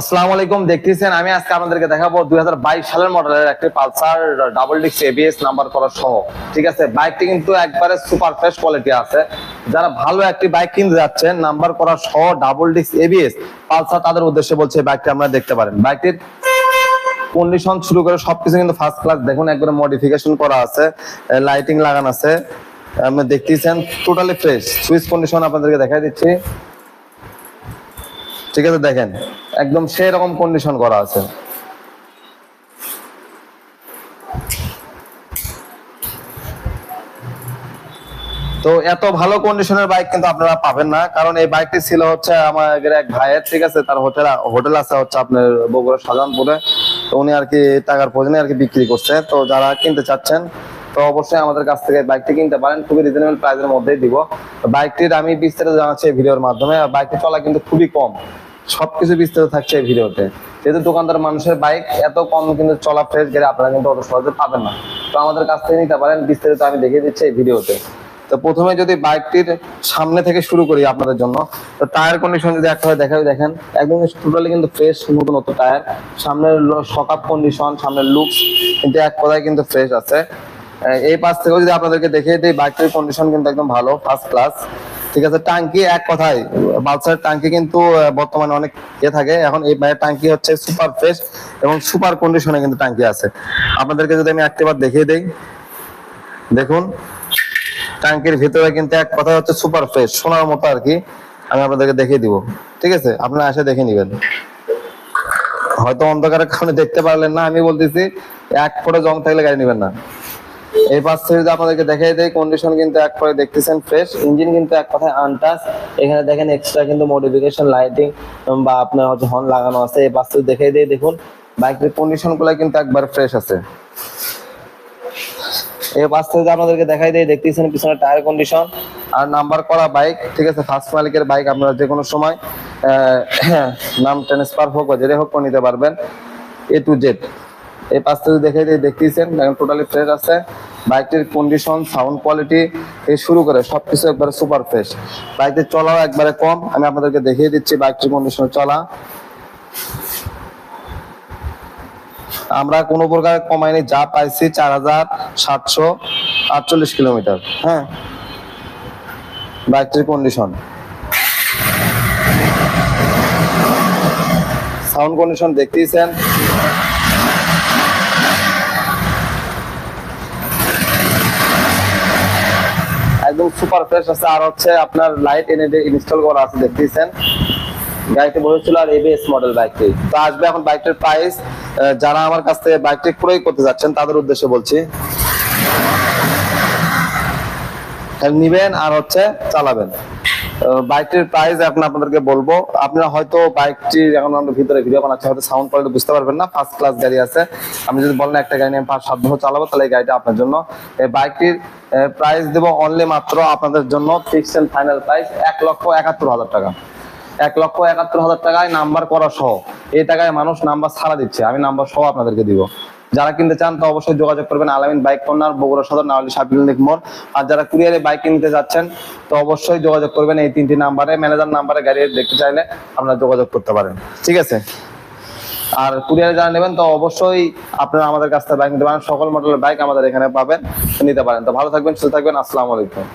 আসসালামু আলাইকুম, দেখতেছেন আমি আজকে আপনাদেরকে দেখাবো দুই হাজার বাইশ সালের মডেলের একটি পালসার ডাবল ডিক্স এবিএস নাম্বার করা সহ। ঠিক আছে, বাইকটি কিন্তু একবারে সুপার ফ্রেশ কোয়ালিটি আছে। যারা ভালো একটি বাইক কিনতে যাচ্ছেন, নাম্বার করা সহ ডাবল ডিক্স এবিএস পালসার তাদের উদ্দেশ্যে বলছে বাইকটি আপনারা দেখতে পারেন। বাইকটির কন্ডিশন শুরু করে সবকিছু কিন্তু ফার্স্ট ক্লাস দেখুন, একবারে মডিফিকেশন করা আছে লাইটিং লাগানো আছে। আপনি দেখতেছেন টোটালি ফ্রেশ সুইচ কন্ডিশন আপনাদেরকে দেখাই দিচ্ছি। ঠিক আছে, দেখেন। একদম সেই রকম কন্ডিশন করা আছে। তো এত ভালো কন্ডিশনের বাইক কিন্তু আপনারা পাবেন না, কারণ এই বাইকটি ছিল হচ্ছে আমাদের এক ভাইয়ের, ঠিক আছে? তার হোটেল হোটেল আছে হচ্ছে আপনার বগুড়া শাহজাহানপুরে। তো উনি আর কি টাকার প্রয়োজনে আর কি বিক্রি করছে। তো যারা কিনতে চাচ্ছেন, তো অবশ্যই আমাদের কাছ থেকে বাইকটি কিনতে পারেন। খুবই রিজনেবল প্রাইসের মধ্যেই দিব। বাইকটির আমি বিস্তারিত জানাচ্ছি এই ভিডিওর মাধ্যমে। বাইকটি চলা কিন্তু খুবই কম। সবকিছু বিস্তারিত থাকছে এই ভিডিওতে। যেহেতু দোকানদার মানুষের বাইক এত কম কিন্তু চলা ফ্রেশ গাড়ি আপনারা কিন্তু অত সহজে পাবেন না। তো আমাদের কাছ থেকে নিতে পারেন, বিস্তারিত আমি দেখিয়ে দিচ্ছি এই ভিডিওতে। তো প্রথমে যদি বাইকটির সামনে থেকে শুরু করি আপনাদের জন্য, তো টায়ার কন্ডিশন যদি একটা দেখাই, দেখেন, একদম টোটালি কিন্তু ফ্রেশ নতুন টায়ার। সামনের সকাপ কন্ডিশন সামনের লুকস কিন্তু এক কথায় কিন্তু ফ্রেশ আছে। এই পাশ থেকেও যদি আপনাদেরকে দেখিয়ে দিই, বাইকটির কন্ডিশন কিন্তু একদম ভালো ফার্স্ট ক্লাস ঠিক আছে, টাঙ্কি এক কথায়, বালসার টাঙ্কি কিন্তু বর্তমানে অনেক ইয়ে থাকে। এখন এই টাঙ্কি হচ্ছে সুপার ফ্রেশ এবং সুপার কন্ডিশনে কিন্তু টাঙ্কি আছে। আপনাদেরকে যদি আমি একটিবার দেখিয়ে দেই, দেখুন ট্যাঙ্কের ভিতরে কিন্তু এক কথা হচ্ছে সুপার ফ্রেশ, সোনার মতো আর কি। আমি আপনাদেরকে দেখিয়ে দিব, ঠিক আছে? আপনারা এসে দেখে নেবেন। হয়তো অন্ধকারের কারণে দেখতে পারলেন না, আমি বলতেছি, এক ফোটা জং থাকলে গাড়ি নেবেন না। এই পাশ যদি আপনাদেরকে দেখাই দেয় কন্ডিশন কিন্তু এক দেখতেছেন ফ্রেশ ইঞ্জিন কিন্তু এক কথায় আনটাচ এখানে দেখেন এক্সট্রা কিন্তু মডিফিকেশন লাইটিং বা আপনার হচ্ছে হর্ন লাগানো আছে। এই পাশ দেখাই দেয় দেখুন। বাইকের কন্ডিশনগুলো কিন্তু একবার ফ্রেশ আছে। এই পাশ থেকে আপনাদেরকে দেখাই দেয় দেখতেছেন পিছনে টায়ার কন্ডিশন আর নাম্বার করা বাইক ঠিক আছে? ফার্স্ট মালিকের বাইক আপনারা যে কোনো সময় নাম ট্রান্সফার হোক বা যেটাই হোক নিতে পারবেন। এ টু জেড এই থেকে দেখাই দেয় দেখতেছেন টোটালি ফ্রেশ আছে। বাইকটির কন্ডিশন সাউন্ড কোয়ালিটি থেকে শুরু করে সবকিছু একবারে সুপার ফ্রেশ বাইকটি চলাও একবারে কম। আমি আপনাদেরকে দেখিয়ে দিচ্ছি বাইকটির কন্ডিশন চলা। আমরা কোনো প্রকার কমাইনি, যা পাইছি চার হাজার সাতশো আটচল্লিশ কিলোমিটার। হ্যাঁ? বাইকটির কন্ডিশন সাউন্ড কন্ডিশন দেখতেইছেন সুপার ফ্রেশ আছে, আর হচ্ছে আপনার লাইট এনে ইনস্টল করা আছে, দেখতেছেন। গাড়িটি বসেছিল আর এবিএস মডেল বাইকটি তো আসবে এখন বাইকটির প্রাইস যারা আমার কাছ থেকে বাইকটি ক্রয় করতে যাচ্ছেন, তাদের উদ্দেশ্যে বলছি। নিবেন আর হচ্ছে চালাবেন। বাইকটির প্রাইস এখন আপনাদেরকে বলব। আপনারা হয়তো বাইকটি এখন ভিতরে ভিডিও বানাচ্ছি, হয়তো সাউন্ড কোয়ালিটি বুঝতে পারবেন না ফার্স্ট ক্লাস গাড়ি আছে। আমি যদি বলেন একটা গাড়ি আমি পাঁচ, সাত বছর চালাবো, তাহলে এই গাড়িটা আপনার জন্য। এই বাইকটির প্রাইস দেবো অনলি মাত্র আপনাদের জন্য ফিক্স এন্ড ফাইনাল প্রাইস এক লক্ষ একাত্তর হাজার টাকা। এক লক্ষ একাত্তর হাজার টাকায় নাম্বার করা সহ। এই টাকায় মানুষ নাম্বার ছাড়া দিচ্ছে। আমি নাম্বার সহ আপনাদেরকে দিব। যারা কিনতে চান তো অবশ্যই যোগাযোগ করবেন আলামিন বাইক কর্নার বগুড়া সদর, নাওয়ালি সাবিল মোড় আর যারা কুরিয়ারে বাইক কিনতে যাচ্ছেন, তো অবশ্যই যোগাযোগ করবেন এই তিনটি নাম্বারে। ম্যানেজার নাম্বারে গাড়ি দেখতে চাইলে আপনারা যোগাযোগ করতে পারেন। ঠিক আছে? আর কুরিয়ারে যারা নেবেন, তো অবশ্যই আপনারা আমাদের কাছ থেকে বাইক নিতে পারেন। সকল মডেলের বাইক আমাদের এখানে পাবেন, নিতে পারেন। তো ভালো থাকবেন, সুস্থ থাকবেন। আসসালামু আলাইকুম।